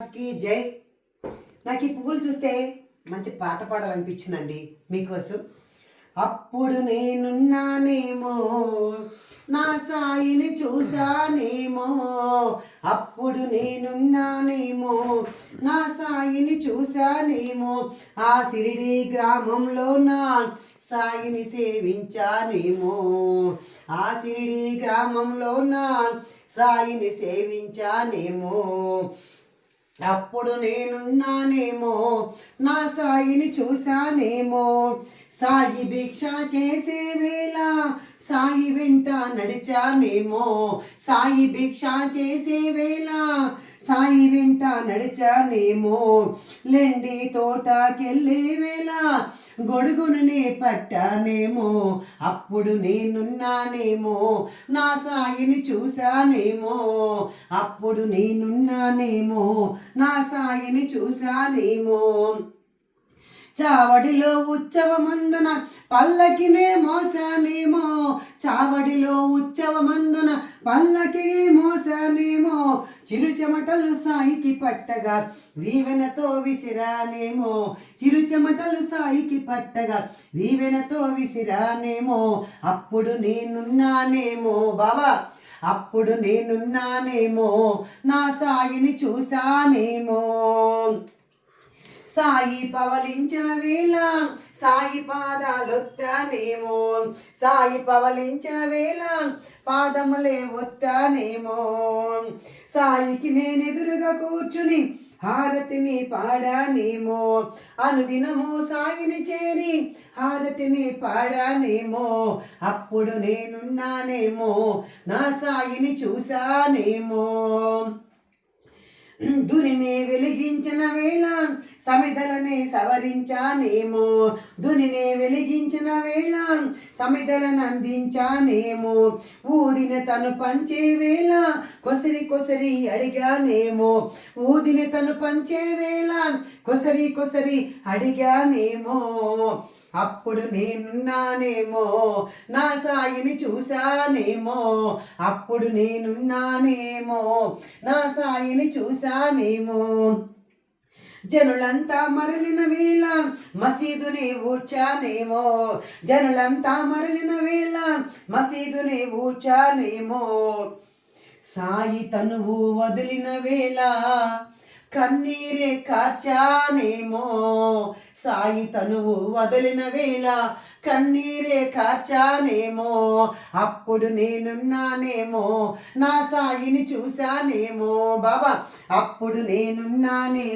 కి జై. నాకు ఈ పువ్వులు చూస్తే మంచి పాట పాడాలనిపించిందండి మీకోసం. అప్పుడు నేనున్నానేమో నా సాయిని చూసానేమో అప్పుడు నేనున్నానేమో నా సాయిని చూసానేమో ఆ సిరిడి గ్రామంలో నా సాయిని సేవించానేమో. ఆ సిరిడి గ్రామంలో నా సాయిని సేవించానేమో. అప్పుడు నేనున్నానేమో నా సాయిని చూశానేమో. సాయి భిక్ష చేసే వేళ సాయి వెంట నడిచానేమో. సాయి భిక్ష చేసే వేళ సాయి వెంట నడిచానేమో. లెండి తోటకెళ్ళే వేళ గొడుగునునే పట్టానేమో అప్పుడు నేనున్నానేమో నా సాయిని చూశానేమో అప్పుడు నేనున్నానేమో నా సాయిని చూశానేమో. చావడిలో ఉత్సవమందున పల్లకినే మోసానేమో చావడిలో ఉత్సవమందున పల్లకినే మోసానేమో చిరు చెమటలు సాయికి పట్టగా వీవెనతో విసిరానేమో. చిరు చెమటలు సాయికి పట్టగా వీవెనతో విసిరానేమో. అప్పుడు నేనున్నానేమో బాబా అప్పుడు నేనున్నానేమో. నా సాయిని చూసానేమో సాయి పవలించిన వేళ సాయి పాదాలొత్తానేమో. సాయి పవలించిన వేళ పాదములే వత్తానేమో సాయికి నేనెదురుగా కూర్చుని హారతిని పాడానేమో. అనుదినము సాయిని చేరి హారతిని పాడానేమో. అప్పుడు నేనున్నానేమో నా సాయిని చూసానేమో దునిని వెలిగించిన వేళ సమిధలనే సవరించానేమో. దునిని వెలిగించిన వేళ సమిధలను అందించానేమో. ఊదిన తను పంచే వేళ కొసరి కొసరి అడిగానేమో. ఊదిన తను పంచే వేళ కొసరి కొసరి అడిగానేమో. అప్పుడు నేనున్నానేమో నా సాయిని చూశానేమో. అప్పుడు నేనున్నానేమో నా సాయిని చూశానేమో. జనులంతా మరలిన వేళ మసీదుని ఊడ్చానేమో. జనులంతా మరలిన వేళ మసీదుని ఊడ్చానేమో. సాయి తనువు వదిలిన వేళ కన్నీరే కార్చానేమో. సాయి తనువు వదిలిన వేళ కన్నీరే కార్చానేమో. అప్పుడు నేనున్నానేమో. నా సాయిని చూశానేమో బాబా. అప్పుడు నేనున్నానే